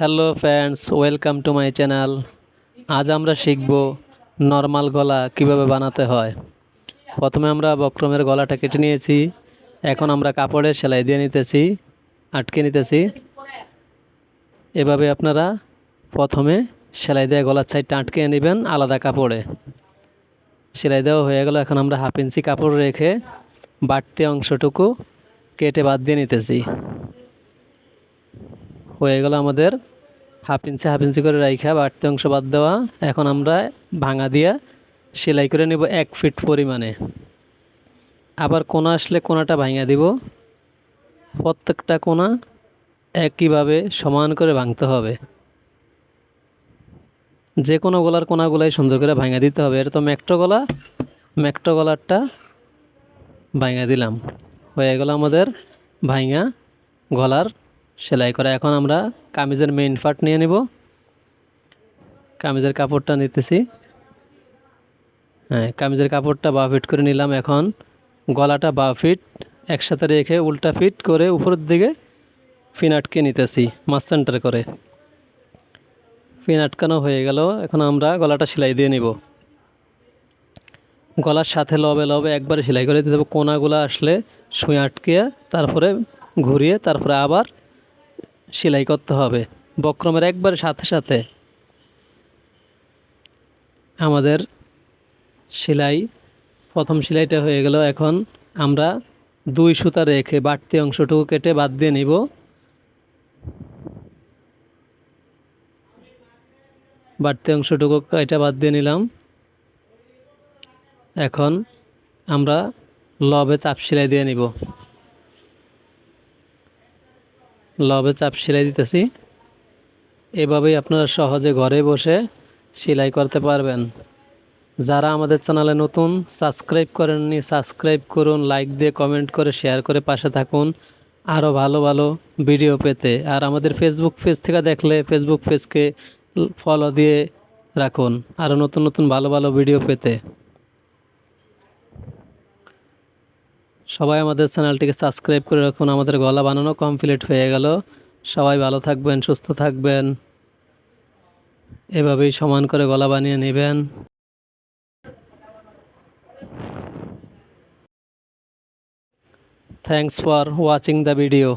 Hello friends, welcome to my channel. আজ আমরা শিখব নর্মাল গলা কীভাবে বানাতে হয়। প্রথমে আমরা বক্রমের গলাটা কেটে নিয়েছি। এখন আমরা কাপড়ের সেলাই দিয়ে নিতেছি, আটকে নিতেছি। এভাবে আপনারা প্রথমে সেলাই দিয়ে গলার সাইডটা আটকে নেবেন আলাদা কাপড়ে। সেলাই দেওয়া হয়ে গেল, এখন আমরা হাফ ইঞ্চি কাপড় রেখে বাড়তি অংশটুকু কেটে বাদ দিয়ে নিতেছি। হয়ে গেল আমাদের হাফ ইঞ্চি হাফ ইঞ্চি করে রাইখা, বাড়তি অংশ বাদ দেওয়া। এখন আমরা ভাঙা দিয়ে সেলাই করে নেব এক ফিট পরিমাণে। আবার কোনা আসলে কোনাটা ভাঙা দিব। প্রত্যেকটা কোনা একইভাবে সমান করে ভাঙতে হবে। যে কোনো গলার কোনাগুলাই সুন্দর করে ভাঙা দিতে হবে। এটা তো ম্যাক্টো গলা ম্যাক্টো গলারটা ভাঙা দিলাম। হয়ে গেল আমাদের ভাঙা গলার সেলাই করা এখন আমরা কামিজের মেইন পার্ট নিয়ে নেব। কামিজের কাপড়টা নিতেছি। হ্যাঁ কামিজের কাপড়টা বা ফিট করে নিলাম এখন। গলাটা বা ফিট, একসাথে রেখে উল্টা ফিট করে উপরের দিকে ফিন আটকে নিতেছি, মাছ সেন্টার করে। ফিন আটকানো হয়ে গেল, এখন আমরা গলাটা সেলাই দিয়ে নিব। গলার সাথে লবে লবে একবারে সেলাই করে দিতে হবে, কোনাগুলো আসলে সুই আটকে তারপরে ঘুরিয়ে তারপরে আবার সেলাই করতে হবে। বক্রমের একবার সাথে সাথে আমাদের সেলাই, প্রথম সেলাইটা হয়ে গেল। এখন আমরা দুই সুতা রেখে বাড়তি অংশটুকু কেটে বাদ দিয়ে নিব। বাড়তি অংশটুকু কেটে বাদ দিয়ে নিলাম। এখন আমরা লবে চাপ সেলাই দিয়ে নিব। লবে চাপ সেলাই দিতেছি। এভাবেই আপনারা সহজে ঘরে বসে সেলাই করতে পারবেন। যারা আমাদের চ্যানেলে নতুন, সাবস্ক্রাইব করেননি, সাবস্ক্রাইব করুন, লাইক দিয়ে কমেন্ট করে, শেয়ার করে পাশে থাকুন। আরও ভালো ভালো ভিডিও পেতে। আর আমাদের ফেসবুক পেজ থেকে দেখলে ফেসবুক পেজকে ফলো দিয়ে রাখুন। আরও নতুন নতুন ভালো ভালো ভিডিও পেতে। সবাই আমাদের চ্যানেলটিকে সাবস্ক্রাইব করে রাখুন। আমাদের গলা বানানো কমপ্লিট হয়ে গেল। সবাই ভালো থাকবেন, সুস্থ থাকবেন। এভাবেই সমান করে গলা বানিয়ে নেবেন। Thanks for watching the video